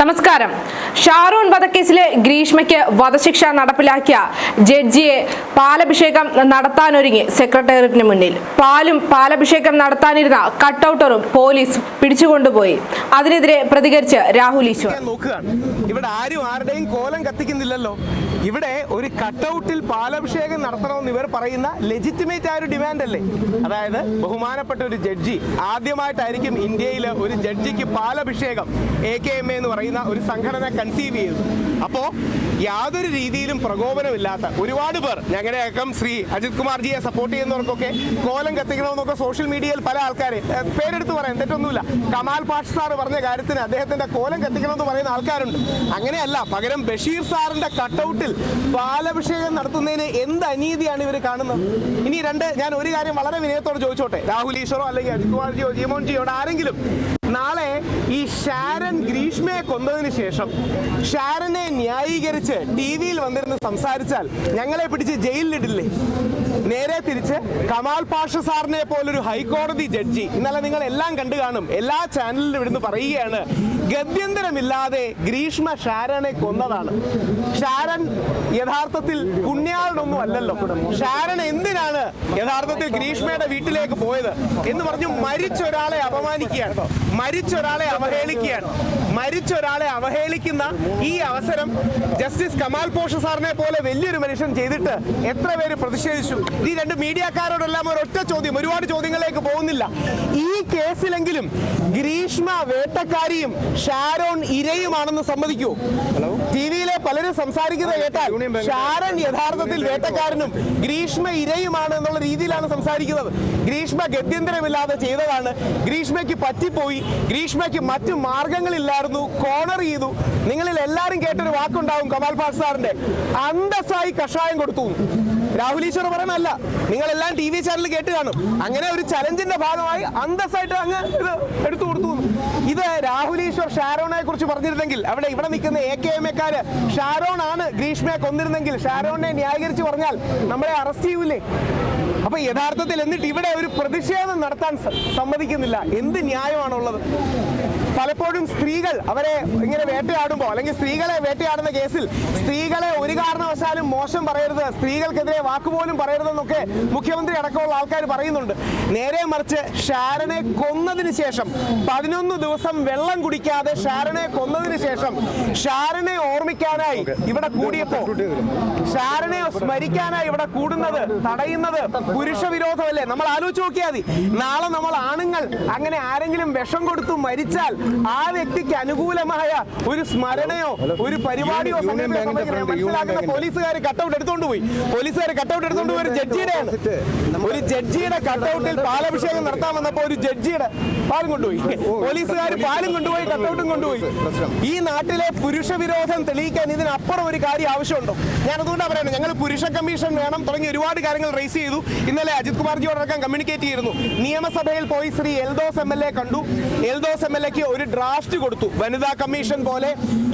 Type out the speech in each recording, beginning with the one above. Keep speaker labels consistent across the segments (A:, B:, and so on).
A: നമസ്കാരം. ഷാറൂൺ വധക്കേസിലെ ഗ്രീഷ്മയ്ക്ക് വധശിക്ഷ നടപ്പിലാക്കിയ ജഡ്ജിയെ പാലഭിഷേകം നടത്താനൊരുങ്ങി സെക്രട്ടേറിയറ്റിന് മുന്നിൽ. പാലും പാലഭിഷേകം നടത്താനിരുന്ന കട്ടൗട്ടറും പോലീസ് പിടിച്ചുകൊണ്ടുപോയി. അതിനെതിരെ പ്രതികരിച്ച് രാഹുൽ ഈശ്വർ.
B: ഇവിടെ ആരും ആരുടെയും കോലം കത്തിക്കുന്നില്ലല്ലോ. ഇവിടെ ഒരു കട്ടൗട്ടിൽ പാലഭിഷേകം നടത്തണമെന്ന് ഇവർ പറയുന്ന ലെജിറ്റിമേറ്റ് ആയ ഒരു ഡിമാൻഡ് അല്ലേ? അതായത് ബഹുമാനപ്പെട്ട ഒരു ജഡ്ജി ആദ്യമായിട്ടായിരിക്കും ഇന്ത്യയിൽ ഒരു ജഡ്ജിക്ക് പാലഭിഷേകം എ കെ എം എ എന്ന് പറയുന്ന ഒരു സംഘടന കൺസീവ് ചെയ്തു അപ്പോൾ യാതൊരു രീതിയിലും പ്രകോപനമില്ലാത്ത ഒരുപാട് പേർ ഞങ്ങളുടെയൊക്കെ ശ്രീ അജിത് കുമാർജിയെ സപ്പോർട്ട് ചെയ്യുന്നവർക്കൊക്കെ കോലം കത്തിക്കണമെന്നൊക്കെ സോഷ്യൽ മീഡിയയിൽ പല ആൾക്കാരെ പേരെടുത്ത് പറയാം തെറ്റൊന്നുമില്ല. കമാൽ പാഷ് സാർ പറഞ്ഞ കാര്യത്തിന് അദ്ദേഹത്തിന്റെ കോലം കത്തിക്കണമെന്ന് പറയുന്ന ആൾക്കാരുണ്ട്. അങ്ങനെയല്ല പകരം ബഷീർ സാറിന്റെ കട്ടൗട്ടിൽ പാലഭിഷേകം നടത്തുന്നതിന് എന്ത് അനീതിയാണ് ഇവർ കാണുന്നത്? ഇനി രണ്ട് ഞാൻ ഒരു കാര്യം വളരെ വിനയത്തോട് ചോദിച്ചോട്ടെ. രാഹുൽ ഈശ്വറോ അല്ലെങ്കിൽ അജിത് കുമാർജിയോ ജീമോൻ ജിയോട് ആരെങ്കിലും നാളെ ഈ ഷാരൻ ഗ്രീഷ്മയെ കൊന്നതിന് ശേഷം ഷാരനെ ന്യായീകരിച്ച് ടി വിയിൽ വന്നിരുന്ന് സംസാരിച്ചാൽ ഞങ്ങളെ പിടിച്ച് ജയിലിലിടില്ലേ? നേരെ തിരിച്ച് കമാൽ പാഷ സാറിനെ പോലൊരു ഹൈക്കോടതി ജഡ്ജി. ഇന്നലെ നിങ്ങൾ എല്ലാം കണ്ടു കാണും. എല്ലാ ചാനലിലും ഇവിടുന്ന് പറയുകയാണ് ഗത്യന്തരമില്ലാതെ ഗ്രീഷ്മ ഷാരനെ കൊന്നതാണ്. ഷാരൻ യഥാർത്ഥത്തിൽ പുണ്യാളനൊന്നും അല്ലല്ലോ. ഷാരൻ എന്തിനാണ് യഥാർത്ഥത്തിൽ ഗ്രീഷ്മയുടെ വീട്ടിലേക്ക് പോയത് എന്ന് പറഞ്ഞു മരിച്ച ഒരാളെ അപമാനിക്കുകയാണ്. മരിച്ച ഒരാളെ അവഹേളിക്കുകയാണ്. മരിച്ച ഒരാളെ അവഹേളിക്കുന്ന ഈ അവസരം ജസ്റ്റിസ് കമാൽ പോഷ സാറിനെ പോലെ വലിയൊരു മനുഷ്യൻ ചെയ്തിട്ട് എത്ര പേര് പ്രതിഷേധിച്ചു? ഈ രണ്ട് മീഡിയക്കാരോടെല്ലാം ഒരൊറ്റ ചോദ്യം ഒരുപാട് ചോദ്യങ്ങളിലേക്ക് പോകുന്നില്ല. ഈ കേസിലെങ്കിലും ഗ്രീഷ്മ വേട്ടക്കാരിയും ഷാരോൺ ഇരയുമാണെന്ന് സമ്മതിക്കൂ. ടി വിയിലെ പലരും സംസാരിക്കുന്നത് കേട്ടാൽ ഷാരൺ യഥാർത്ഥത്തിൽ വേട്ടക്കാരനും ഗ്രീഷ്മ ഇരയുമാണ് എന്നുള്ള രീതിയിലാണ് സംസാരിക്കുന്നത്. ഗ്രീഷ്മ ഗത്യന്തരമില്ലാതെ ചെയ്തതാണ്. ഗ്രീഷ്മയ്ക്ക് പറ്റിപ്പോയി. ഗ്രീഷ്മയ്ക്ക് മറ്റു മാർഗങ്ങളില്ലായിരുന്നു. കോർണർ ചെയ്തു. നിങ്ങളിൽ എല്ലാവരും കേട്ടൊരു വാക്കുണ്ടാവും കമാൽ പാഷ് സാറിന്റെ അന്തസ്സായി കഷായം കൊടുത്തു. രാഹുൽ ഈശ്വർ പറയണല്ല നിങ്ങളെല്ലാം ടി വി ചാനലിൽ കേട്ട് കാണും. അങ്ങനെ ഒരു ചലഞ്ചിന്റെ ഭാഗമായി അന്തസ്സായിട്ട് അങ്ങ് ഇത് എടുത്തു കൊടുത്തു. ഇത് രാഹുൽ ഈശ്വർ ഷാരോണെ കുറിച്ച് പറഞ്ഞിരുന്നെങ്കിൽ അവിടെ ഇവിടെ നിൽക്കുന്ന എ കെ എം എക്കാര് ഷാരോൺ ആണ് ഗ്രീഷ്മയെ കൊന്നിരുന്നെങ്കിൽ ഷാരോണിനെ ന്യായീകരിച്ച് പറഞ്ഞാൽ നമ്മളെ അറസ്റ്റ് ചെയ്യൂലേ അപ്പൊ യഥാർത്ഥത്തിൽ എന്നിട്ട് ഇവിടെ ഒരു പ്രതിഷേധം നടത്താൻ സമ്മതിക്കുന്നില്ല. എന്ത് ന്യായമാണുള്ളത്? പലപ്പോഴും സ്ത്രീകൾ അവരെ ഇങ്ങനെ വേട്ടയാടുമ്പോൾ അല്ലെങ്കിൽ സ്ത്രീകളെ വേട്ടയാടുന്ന കേസിൽ സ്ത്രീകളെ ഒരു കാരണവശാലും മോശം പറയരുത് സ്ത്രീകൾക്കെതിരെ വാക്കുപോലും പറയരുതെന്നൊക്കെ മുഖ്യമന്ത്രി അടക്കമുള്ള ആൾക്കാർ പറയുന്നുണ്ട്. നേരെ മറിച്ച് ഷാരനെ കൊന്നതിന് ശേഷം പതിനൊന്ന് ദിവസം വെള്ളം കുടിക്കാതെ ഷാരനെ കൊന്നതിന് ശേഷം ഷാരനെ ഓർമ്മിക്കാനായി ഇവിടെ കൂടിയപ്പോ ഷാരനെ സ്മരിക്കാനായി ഇവിടെ കൂടുന്നത് തടയുന്നത് പുരുഷ വിരോധമല്ലേ നമ്മൾ ആലോചിച്ച് നോക്കിയാൽ മതി. നാളെ നമ്മൾ ആണുങ്ങൾ അങ്ങനെ ആരെങ്കിലും വിഷം കൊടുത്തു മരിച്ചാൽ ആ വ്യക്തിക്ക് അനുകൂലമായ ഒരു സ്മരണയോ ഒരു പരിപാടിയോ മനസ്സിലാക്കുന്ന പോലീസുകാർ കട്ടൗട്ട് എടുത്തോണ്ട് പോയി. പോലീസുകാർ കട്ടൗട്ട് എടുത്തോണ്ട് പോയി. ഒരു ജഡ്ജിയുടെയാണ് ഒരു ജഡ്ജിയുടെ കട്ടൗട്ടിൽ പാലഭിഷേകം നടത്താൻ വന്നപ്പോ ഒരു ജഡ്ജിയുടെ പാലും കൊണ്ടുപോയി. പോലീസുകാർ പാലും കൊണ്ടുപോയി കട്ടൗട്ടും കൊണ്ടുപോയി. ഈ നാട്ടിലെ പുരുഷ വിരോധം തെളിയിക്കാൻ ഇതിനപ്പുറം ഒരു കാര്യം ആവശ്യമുണ്ടോ? ഞാൻ അതുകൊണ്ടാണ് പറയുന്നത് ഞങ്ങൾ പുരുഷ കമ്മീഷൻ വേണം തുടങ്ങി ഒരുപാട് കാര്യങ്ങൾ റേസ് ചെയ്തു. ഇന്നലെ അജിത് കുമാർജിയോടക്കം കമ്മ്യൂണിക്കേറ്റ് ചെയ്തിരുന്നു. നിയമസഭയിൽ പോയി Shri Eldhose M L A കണ്ടു. എൽദോസ് എം എൽ എക്ക് ഒരു ഡ്രാഫ്റ്റ് കൊടുത്തു. വനിതാ കമ്മീഷൻ പോലെ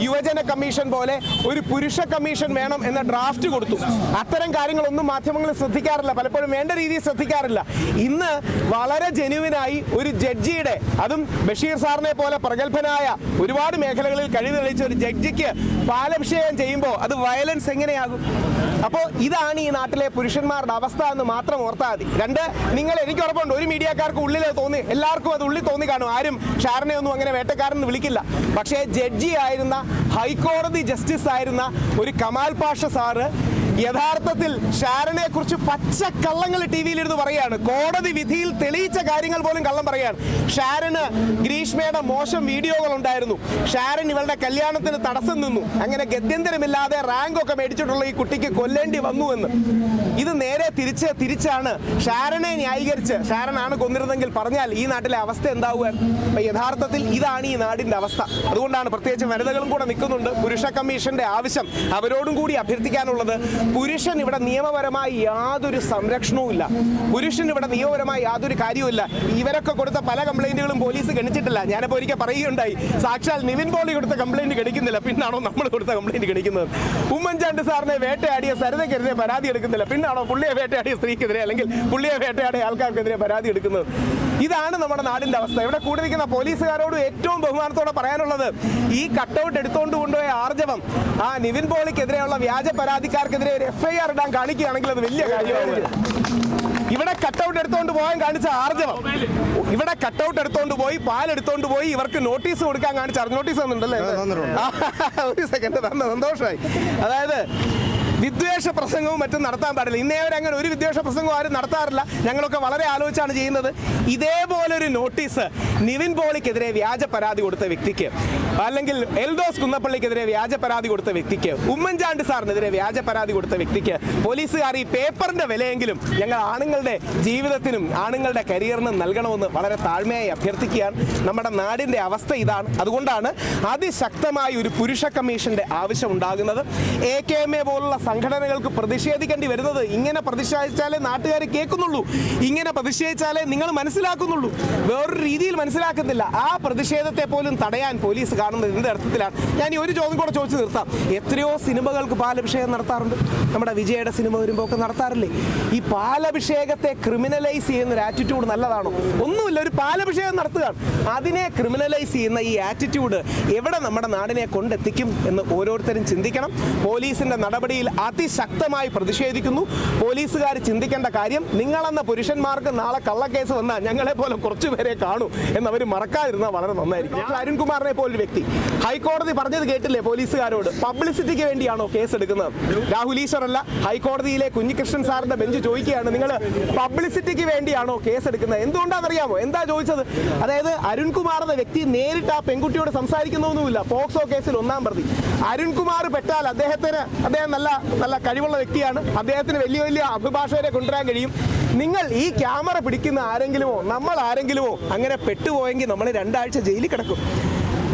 B: യുവജന കമ്മീഷൻ പോലെ ഒരു പുരുഷ കമ്മീഷൻ വേണം എന്ന ഡ്രാഫ്റ്റ് കൊടുത്തു. അത്തരം കാര്യങ്ങളൊന്നും മാധ്യമങ്ങൾ ശ്രദ്ധിക്കാറില്ല. പലപ്പോഴും വേണ്ട രീതിയിൽ ശ്രദ്ധിക്കാറില്ല. ഇന്ന് വളരെ ജെനുവിനായി ഒരു ജഡ്ജിയുടെ അതും ബഷീർ സാറിനെ പോലെ പ്രഗത്ഭനായ ഒരുപാട് മേഖലകളിൽ കഴിവ് തെളിയിച്ച ഒരു ജഡ്ജിക്ക് പാലഭിഷേകം ചെയ്യുമ്പോൾ അത് വയലൻസ് എങ്ങനെയാകും? അപ്പോൾ ഇതാണ് ഈ നാട്ടിലെ പുരുഷന്മാരുടെ അവസ്ഥ എന്ന് മാത്രം ഓർത്താൽ മതി. രണ്ട് നിങ്ങൾ എനിക്ക് ഉറപ്പുണ്ട്. ഒരു മീഡിയക്കാർക്ക് ഉള്ളിൽ തോന്നി എല്ലാവർക്കും അത് ഉള്ളിൽ തോന്നി കാണും. ആരും ഷാറിനെ ഒന്നും അങ്ങനെ വേട്ടക്കാരൻ വിളിക്കില്ല. പക്ഷേ ജഡ്ജി ആയിരുന്ന ഹൈക്കോടതി ജസ്റ്റിസ് ആയിരുന്ന ഒരു കമാൽ പാഷ സാറ് യഥാർത്ഥത്തിൽ ഷാരനെ കുറിച്ച് പച്ച കള്ളങ്ങൾ ടി വിയിലിരുന്ന് പറയാണ് കോടതി വിധിയിൽ തെളിയിച്ച കാര്യങ്ങൾ പോലും കള്ളം പറയാണ് ഷാരന് ഗ്രീഷ്മയുടെ മോശം വീഡിയോകൾ ഉണ്ടായിരുന്നു. ഷാരൻ ഇവളുടെ കല്യാണത്തിന് തടസ്സം നിന്നു. അങ്ങനെ ഗത്യന്തരമില്ലാതെ റാങ്ക് ഒക്കെ മേടിച്ചിട്ടുള്ള ഈ കുട്ടിക്ക് കൊല്ലേണ്ടി വന്നു എന്ന്. ഇത് നേരെ തിരിച്ച് തിരിച്ചാണ് ഷാരനെ ന്യായീകരിച്ച് ഷാരനാണ് കൊന്നിരുന്നെങ്കിൽ പറഞ്ഞാൽ ഈ നാട്ടിലെ അവസ്ഥ എന്താവുക? അപ്പൊ യഥാർത്ഥത്തിൽ ഇതാണ് ഈ നാടിന്റെ അവസ്ഥ. അതുകൊണ്ടാണ് പ്രത്യേകിച്ച് വനിതകളും കൂടെ നിൽക്കുന്നുണ്ട്. പുരുഷ കമ്മീഷന്റെ ആവശ്യം അവരോടും കൂടി അഭ്യർത്ഥിക്കാനുള്ളത് പുരുഷൻ ഇവിടെ നിയമപരമായി യാതൊരു സംരക്ഷണവും ഇല്ല. പുരുഷൻ ഇവിടെ നിയമപരമായി യാതൊരു കാര്യവുമില്ല ഇവരൊക്കെ കൊടുത്ത പല കംപ്ലൈന്റുകളും പോലീസ് ഗണിച്ചിട്ടില്ല. ഞാനിപ്പോൾ ഒരിക്കൽ പറയുകയുണ്ടായി. സാക്ഷാൽ നിവിൻ പോളി കൊടുത്ത കംപ്ലൈന്റ് ഗണിക്കുന്നില്ല. പിന്നാണോ നമ്മൾ കൊടുത്ത കംപ്ലൈന്റ് ഗണിക്കുന്നത്? ഉമ്മൻചാണ്ടി സാറിനെ വേട്ടയാടിയ സരിതയ്ക്കെതിരെ പരാതി എടുക്കുന്നില്ല. പിന്നാണോ പുള്ളിയെ വേട്ടയാടിയ സ്ത്രീക്കെതിരെ അല്ലെങ്കിൽ പുള്ളിയെ വേട്ടയാടിയ ആൾക്കാർക്കെതിരെ പരാതി എടുക്കുന്നത്? ഇതാണ് നമ്മുടെ നാടിന്റെ അവസ്ഥ. ഇവിടെ കൂടി നിൽക്കുന്ന പോലീസുകാരോട് ഏറ്റവും ബഹുമാനത്തോടെ പറയാനുള്ളത് ഈ കട്ടൗട്ട് എടുത്തുകൊണ്ട് കൊണ്ടുപോയ ആർജവം ആ നിവിൻ പോളിക്കെതിരെയുള്ള വ്യാജ പരാതിക്കാർക്കെതിരെ ഒരു എഫ്ഐആർ ഇടാൻ കാണിക്കുകയാണെങ്കിൽ അത് വലിയ കാര്യമാണ് ഇവിടെ കട്ടൗട്ട് എടുത്തോണ്ട് പോകാൻ കാണിച്ച ആർജവം ഇവിടെ കട്ടൗട്ട് എടുത്തോണ്ട് പോയി പാൽ എടുത്തോണ്ട് പോയി ഇവർക്ക് നോട്ടീസ് കൊടുക്കാൻ കാണിച്ച നോട്ടീസ് തന്നിട്ടുണ്ടല്ലേ? ഒരു സെക്കൻഡ് തന്നെ സന്തോഷമായി. അതായത് വിദ്വേഷ പ്രസംഗവും മറ്റും നടത്താൻ പാടില്ല. ഇന്നേ വരെ അങ്ങനെ ഒരു വിദ്വേഷ പ്രസംഗവും ആരും നടത്താറില്ല. ഞങ്ങളൊക്കെ വളരെ ആലോചിച്ചാണ് ചെയ്യുന്നത്. ഇതേപോലൊരു നോട്ടീസ് നിവിൻ പോളിക്കെതിരെ വ്യാജ പരാതി കൊടുത്ത വ്യക്തിക്ക്. അല്ലെങ്കിൽ എൽദോസ് കുന്നപ്പള്ളിക്കെതിരെ വ്യാജ പരാതി കൊടുത്ത വ്യക്തിക്ക് ഉമ്മൻചാണ്ടി സാറിനെതിരെ വ്യാജ പരാതി കൊടുത്ത വ്യക്തിക്ക് പോലീസുകാർ ഈ പേപ്പറിന്റെ വിലയെങ്കിലും ഞങ്ങൾ ആണുങ്ങളുടെ ജീവിതത്തിനും ആണുങ്ങളുടെ കരിയറിനും നൽകണമെന്ന് വളരെ താഴ്മയായി അഭ്യർത്ഥിക്കുകയാണ്. നമ്മുടെ നാടിന്റെ അവസ്ഥ ഇതാണ്. അതുകൊണ്ടാണ് അതിശക്തമായ ഒരു പുരുഷ കമ്മീഷന്റെ ആവശ്യം ഉണ്ടാകുന്നത്. എ കെ എം എ പോലുള്ള സംഘടനകൾക്ക് പ്രതിഷേധിക്കേണ്ടി വരുന്നത് ഇങ്ങനെ പ്രതിഷേധിച്ചാലേ നാട്ടുകാർ കേൾക്കുന്നുള്ളൂ. ഇങ്ങനെ പ്രതിഷേധിച്ചാലേ നിങ്ങൾ മനസ്സിലാക്കുന്നുള്ളൂ. വേറൊരു രീതിയിൽ മനസ്സിലാക്കുന്നില്ല. ആ പ്രതിഷേധത്തെ പോലും തടയാൻ പോലീസ് കാണുന്നത് എന്ത് അർത്ഥത്തിലാണ്? ഞാൻ ഈ ഒരു ചോദ്യം കൂടെ ചോദിച്ചു നിർത്താം. എത്രയോ സിനിമകൾക്ക് പാലഭിഷേകം നടത്താറുണ്ട്. നമ്മുടെ വിജയയുടെ സിനിമ വരുമ്പോൾ ഒക്കെ നടത്താറില്ലേ? ഈ പാലഭിഷേകത്തെ ക്രിമിനലൈസ് ചെയ്യുന്ന ഒരു ആറ്റിറ്റ്യൂഡ് നല്ലതാണോ? ഒന്നുമില്ല ഒരു പാലഭിഷേകം നടത്തുകയാണ് അതിനെ ക്രിമിനലൈസ് ചെയ്യുന്ന ഈ ആറ്റിറ്റ്യൂഡ് എവിടെ നമ്മുടെ നാടിനെ കൊണ്ടെത്തിക്കും എന്ന് ഓരോരുത്തരും ചിന്തിക്കണം. പോലീസിന്റെ നടപടിയിൽ അതിശക്തമായി പ്രതിഷേധിക്കുന്നു. പോലീസുകാർ ചിന്തിക്കേണ്ട കാര്യം നിങ്ങളെന്ന പുരുഷന്മാർക്ക് നാളെ കള്ളക്കേസ് വന്നാൽ ഞങ്ങളെ പോലെ കുറച്ചുപേരെ കാണൂ എന്നവർ മറക്കാതിരുന്നാൽ വളരെ നന്നായിരിക്കും. അരുൺകുമാറിനെ പോലൊരു വ്യക്തി ഹൈക്കോടതി പറഞ്ഞത് കേട്ടില്ലേ പോലീസുകാരോട്? പബ്ലിസിറ്റിക്ക് വേണ്ടിയാണോ കേസ് എടുക്കുന്നത് രാഹുൽ അല്ല ഹൈക്കോടതിയിലെ കുഞ്ഞികൃഷ്ണൻ സാറിന്റെ ബെഞ്ച് ചോദിക്കുകയാണ്. നിങ്ങൾ പബ്ലിസിറ്റിക്ക് വേണ്ടിയാണോ കേസ് എടുക്കുന്നത് എന്തുകൊണ്ടാണെന്നറിയാമോ? എന്താ ചോദിച്ചത്? അതായത് അരുൺകുമാർ എന്ന വ്യക്തി നേരിട്ട് ആ പെൺകുട്ടിയോട് സംസാരിക്കുന്നൊന്നുമില്ല. പോക്സോ കേസിൽ ഒന്നാം പ്രതി. അരുൺകുമാർ പെട്ടാൽ അദ്ദേഹത്തിന് അദ്ദേഹം നല്ല നല്ല കഴിവുള്ള വ്യക്തിയാണ്. അദ്ദേഹത്തിന് വലിയ വലിയ അഭിഭാഷകരെ കൊണ്ടുവരാൻ കഴിയും. നിങ്ങൾ ഈ ക്യാമറ പിടിക്കുന്ന ആരെങ്കിലുമോ നമ്മൾ ആരെങ്കിലുമോ അങ്ങനെ പെട്ടുപോയെങ്കിൽ നമ്മൾ രണ്ടാഴ്ച ജയിലിൽ കിടക്കും.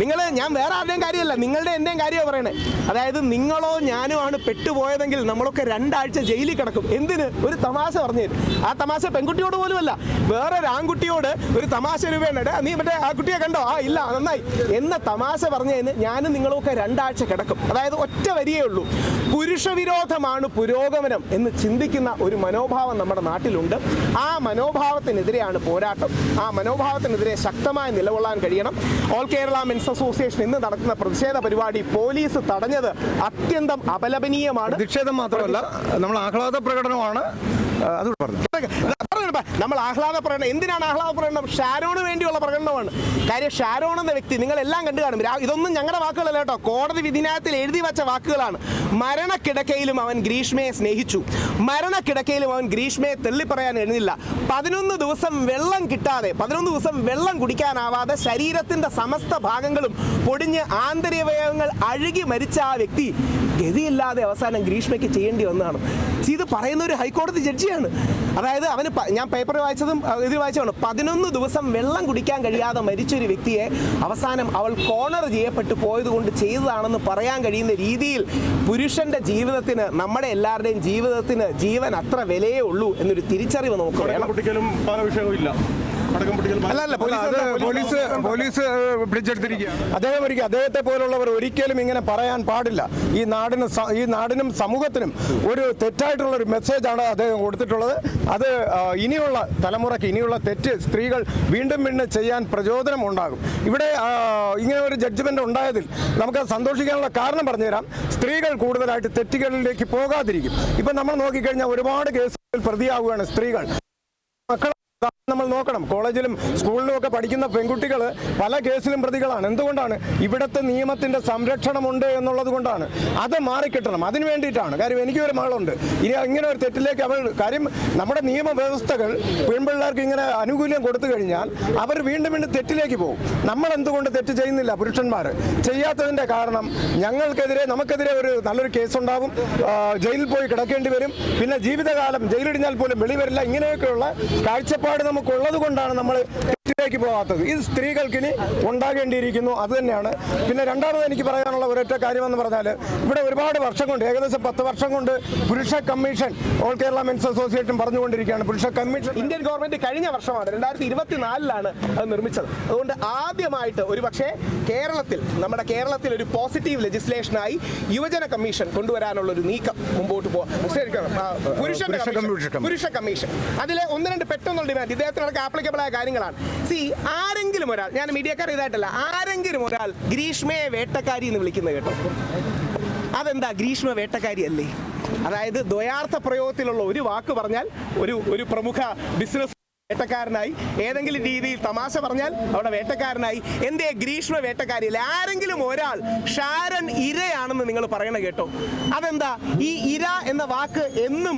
B: നിങ്ങൾ ഞാൻ വേറെ ആരുടെയും കാര്യമല്ല നിങ്ങളുടെ എന്റെയും കാര്യമാണ് പറയണേ. അതായത് നിങ്ങളോ ഞാനോ ആണ് പെട്ടുപോയതെങ്കിൽ നമ്മളൊക്കെ രണ്ടാഴ്ച ജയിലിൽ കിടക്കും. എന്തിന്? ഒരു തമാശ പറഞ്ഞു ആ തമാശ പെൺകുട്ടിയോട് പോലുമല്ല. വേറെ ആൺകുട്ടിയോട് ഒരു തമാശ രൂപയാണ് നീ മറ്റേ ആ കുട്ടിയെ കണ്ടോ? ആ ഇല്ല നന്നായി. എന്ന തമാശ പറഞ്ഞതിന് ഞാനും നിങ്ങളൊക്കെ രണ്ടാഴ്ച കിടക്കും. അതായത് ഒറ്റ വരിയേ ഉള്ളൂ. പുരുഷവിരോധമാണ് പുരോഗമനം എന്ന് ചിന്തിക്കുന്ന ഒരു മനോഭാവം നമ്മുടെ നാട്ടിലുണ്ട്. ആ മനോഭാവത്തിനെതിരെയാണ് പോരാട്ടം. ആ മനോഭാവത്തിനെതിരെ ശക്തമായി നിലകൊള്ളാൻ കഴിയണം. ഓൾ കേരള മെൻസ് അസോസിയേഷൻ ഇന്ന് നടത്തുന്ന പ്രതിഷേധ പരിപാടി പോലീസ് തടഞ്ഞത് അത്യന്തം അപലപനീയമാണ്
C: പ്രതിഷേധം മാത്രമല്ല നമ്മൾ ആഹ്ലാദ പ്രകടനമാണ് അത് പറഞ്ഞു.
B: നമ്മൾ ആഹ്ലാദ പ്രകടനം എന്തിനാണ് ആഹ്ലാദ പ്രകടനം? ഷാരോണ് വേണ്ടിയുള്ള പ്രകടനമാണ്. കാര്യം ഷാരോൺ എന്ന വ്യക്തി നിങ്ങൾ എല്ലാം കണ്ടു കാണും. ഇതൊന്നും ഞങ്ങളുടെ വാക്കുകളല്ല കേട്ടോ. കോടതി വിധിനായത്തിൽ എഴുതി വച്ച വാക്കുകളാണ്. മരണക്കിടക്കയിലും അവൻ ഗ്രീഷ്മയെ സ്നേഹിച്ചു. മരണക്കിടക്കയിലും അവൻ ഗ്രീഷ്മയെ തെള്ളിപ്പറയാൻ എഴുന്നില്ല. പതിനൊന്ന് ദിവസം വെള്ളം കിട്ടാതെ പതിനൊന്ന് ദിവസം വെള്ളം കുടിക്കാനാവാതെ ശരീരത്തിന്റെ സമസ്ത ഭാഗങ്ങളും പൊടിഞ്ഞ് ആന്തരികവയവങ്ങൾ അഴുകി മരിച്ച ആ വ്യക്തി ഗതിയില്ലാതെ അവസാനം ഗ്രീഷ്മയ്ക്ക് ചെയ്യേണ്ടി വന്നതാണ്. ഇത് പറയുന്ന ഒരു ഹൈക്കോടതി ജഡ്ജിയാണ്. അതായത് അവന് ഞാൻ പേപ്പർ വായിച്ചതും ഇതിൽ വായിച്ചതാണ്. പതിനൊന്ന് ദിവസം വെള്ളം കുടിക്കാൻ കഴിയാതെ മരിച്ചൊരു വ്യക്തിയെ അവസാനം അവൾ കോണർ ചെയ്യപ്പെട്ടു പോയതുകൊണ്ട് ചെയ്തതാണെന്ന് പറയാൻ കഴിയുന്ന രീതിയിൽ പുരുഷന്റെ ജീവിതത്തിന് നമ്മുടെ എല്ലാവരുടെയും ജീവിതത്തിന് ജീവൻ അത്ര വിലയേ ഉള്ളൂ എന്നൊരു തിരിച്ചറിവ് നമുക്ക് വേണം.
D: ഇല്ല.
B: പോലീസ്
C: പോലീസ്
E: അദ്ദേഹം ഒരിക്കലും അദ്ദേഹത്തെ പോലുള്ളവർ ഒരിക്കലും ഇങ്ങനെ പറയാൻ പാടില്ല. ഈ നാടിന് ഈ നാടിനും സമൂഹത്തിനും ഒരു തെറ്റായിട്ടുള്ള ഒരു മെസ്സേജാണ് അദ്ദേഹം കൊടുത്തിട്ടുള്ളത്. അത് ഇനിയുള്ള തലമുറയ്ക്ക് ഇനിയുള്ള തെറ്റ് സ്ത്രീകൾ വീണ്ടും വീണ്ടും ചെയ്യാൻ പ്രചോദനം ഉണ്ടാകും ഇവിടെ ഇങ്ങനെ ഒരു ജഡ്ജ്മെന്റ് ഉണ്ടായതിൽ നമുക്ക് സന്തോഷിക്കാനുള്ള കാരണം പറഞ്ഞുതരാം. സ്ത്രീകൾ കൂടുതലായിട്ട് തെറ്റുകളിലേക്ക് പോകാതിരിക്കും. ഇപ്പം നമ്മൾ നോക്കിക്കഴിഞ്ഞാൽ ഒരുപാട് കേസുകളിൽ പ്രതിയാവുകയാണ് സ്ത്രീകൾ. മക്കൾ നമ്മൾ നോക്കണം. കോളേജിലും സ്കൂളിലും ഒക്കെ പഠിക്കുന്ന പെൺകുട്ടികൾ പല കേസിലും പ്രതികളാണ്. എന്തുകൊണ്ടാണ്? ഇവിടുത്തെ നിയമത്തിന്റെ സംരക്ഷണമുണ്ട് എന്നുള്ളത് കൊണ്ടാണ്. അത് മാറിക്കിട്ടണം. അതിന് വേണ്ടിയിട്ടാണ്. കാര്യം എനിക്ക് ഒരു മകളുണ്ട്. ഇനി ഇങ്ങനെ ഒരു തെറ്റിലേക്ക് അവൾ കാര്യം നമ്മുടെ നിയമവ്യവസ്ഥകൾ പെൺപിള്ളേർക്ക് ഇങ്ങനെ ആനുകൂല്യം കൊടുത്തു കഴിഞ്ഞാൽ അവർ വീണ്ടും വീണ്ടും തെറ്റിലേക്ക് പോകും. നമ്മൾ എന്തുകൊണ്ട് തെറ്റ് ചെയ്യുന്നില്ല പുരുഷന്മാർ? ചെയ്യാത്തതിന്റെ കാരണം ഞങ്ങൾക്കെതിരെ നമുക്കെതിരെ ഒരു നല്ലൊരു കേസുണ്ടാവും. ഉണ്ടാവും ജയിലിൽ പോയി കിടക്കേണ്ടി വരും. പിന്നെ ജീവിതകാലം ജയിലിടിഞ്ഞാൽ പോലും വെളിവരില്ല. ഇങ്ങനെയൊക്കെയുള്ള കാഴ്ചപ്പാട് നമുക്കുള്ളത് കൊണ്ടാണ് നമ്മൾ ലേക്ക് പോകാത്തത്. ഇത് സ്ത്രീകൾക്ക് ഇനി ഉണ്ടാകേണ്ടിയിരിക്കുന്നു അത് തന്നെയാണ്. പിന്നെ രണ്ടാമത് എനിക്ക് പറയാനുള്ള ഒരൊറ്റ കാര്യമെന്ന് പറഞ്ഞാൽ ഇവിടെ ഒരുപാട് വർഷം കൊണ്ട് ഏകദേശം പത്ത് വർഷം കൊണ്ട് പുരുഷ commission all Kerala men's association പറഞ്ഞുകൊണ്ടിരിക്കുകയാണ്. പുരുഷ കമ്മീഷൻ
B: ഇന്ത്യൻ ഗവൺമെന്റ് കഴിഞ്ഞ വർഷമാണ് രണ്ടായിരത്തി ഇരുപത്തിനാലിലാണ് അത് നിർമ്മിച്ചത്. അതുകൊണ്ട് ആദ്യമായിട്ട് ഒരു പക്ഷേ കേരളത്തിൽ നമ്മുടെ കേരളത്തിൽ ഒരു പോസിറ്റീവ് ലെജിസ്ലേഷനായി യുവജന കമ്മീഷൻ കൊണ്ടുവരാനുള്ള ഒരു നീക്കം മുമ്പോട്ട് പോകാം പുരുഷ
E: കമ്മീഷൻ.
B: പുരുഷ കമ്മീഷൻ. അതിലെ ഒന്ന് രണ്ട് പെട്ടെന്നുള്ള ഡിമാൻഡ് ഇദ്ദേഹത്തിനൊക്കെ ആപ്ലിക്കബിൾ ആയ കാര്യങ്ങളാണ്. സി ആരെങ്കിലും ഒരാൾ ഞാൻ മീഡിയക്കാർ ഇതായിട്ടല്ല ആരെങ്കിലും ഒരാൾ ഗ്രീഷ്മയെ വേട്ടക്കാരി എന്ന് വിളിക്കുന്നത് കേട്ടോ. അതെന്താ ഗ്രീഷ്മ വേട്ടക്കാരി അല്ലേ? അതായത് ദ്വയാർത്ഥ പ്രയോഗത്തിലുള്ള ഒരു വാക്ക് പറഞ്ഞാൽ ഒരു ഒരു പ്രമുഖ ബിസിനസ് വേട്ടക്കാരനായി ഏതെങ്കിലും രീതിയിൽ തമാശ പറഞ്ഞാൽ അവിടെ വേട്ടക്കാരനായി. എന്തേ ഗ്രീഷ്മ വേട്ടക്കാരിയിൽ ആരെങ്കിലും ഒരാൾ ഷാരൻ ഇരയാണെന്ന് നിങ്ങൾ പറയണ കേട്ടോ. അതെന്താ? ഈ ഇര എന്ന വാക്ക് എന്നും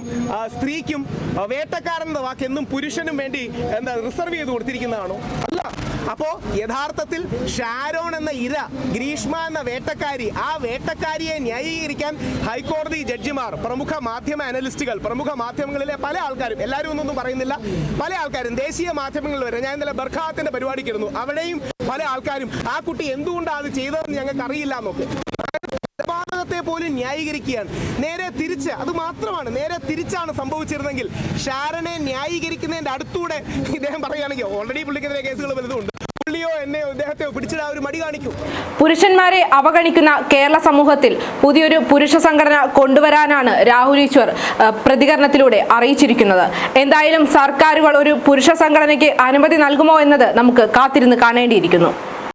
B: സ്ത്രീക്കും വേട്ടക്കാരൻ എന്ന വാക്ക് എന്നും പുരുഷനും വേണ്ടി എന്താ റിസർവ് ചെയ്ത് കൊടുത്തിരിക്കുന്നതാണോ? അല്ല. അപ്പോ യഥാർത്ഥത്തിൽ ഷാരോൺ എന്ന ഇര ഗ്രീഷ്മ എന്ന വേട്ടക്കാരി ആ വേട്ടക്കാരിയെ ന്യായീകരിക്കാൻ ഹൈക്കോടതി ജഡ്ജിമാർ പ്രമുഖ മാധ്യമ അനലിസ്റ്റുകൾ പ്രമുഖ മാധ്യമങ്ങളിലെ പല ആൾക്കാരും എല്ലാവരും ഒന്നൊന്നും പറയുന്നില്ല. പല ആൾക്കാരും ദേശീയ മാധ്യമങ്ങളിൽ വരെ ഞാൻ ഇന്നലെ ബർഖാത്തിന്റെ പരിപാടിക്കിരുന്നു അവിടെയും പല ആൾക്കാരും ആ കുട്ടി എന്തുകൊണ്ടാണ് അത് ചെയ്തതെന്ന് ഞങ്ങൾക്ക് അറിയില്ല എന്നൊക്കെ. കൊലപാതകത്തെ പോലും ന്യായീകരിക്കുകയാണ്. നേരെ തിരിച്ച് അത് മാത്രമാണ് നേരെ തിരിച്ചാണ് സംഭവിച്ചിരുന്നെങ്കിൽ ഷാരനെ ന്യായീകരിക്കുന്നതിന്റെ അടുത്തൂടെ ഇദ്ദേഹം പറയുകയാണെങ്കിൽ ഓൾറെഡി പുള്ളിക്കെതിരെ കേസുകൾ വലുതുണ്ട്. ഒരു മടി കാണിക്കൂ.
A: പുരുഷന്മാരെ അവഗണിക്കുന്ന കേരള സമൂഹത്തിൽ പുതിയൊരു പുരുഷ സംഘടന കൊണ്ടുവരാനാണ് രാഹുൽ ഈശ്വർ പ്രതികരണത്തിലൂടെ അറിയിച്ചിരിക്കുന്നത്. എന്തായാലും സർക്കാരുകൾ ഒരു പുരുഷ സംഘടനയ്ക്ക് അനുമതി നൽകുമോ എന്നത് നമുക്ക് കാത്തിരുന്ന് കാണേണ്ടിയിരിക്കുന്നു.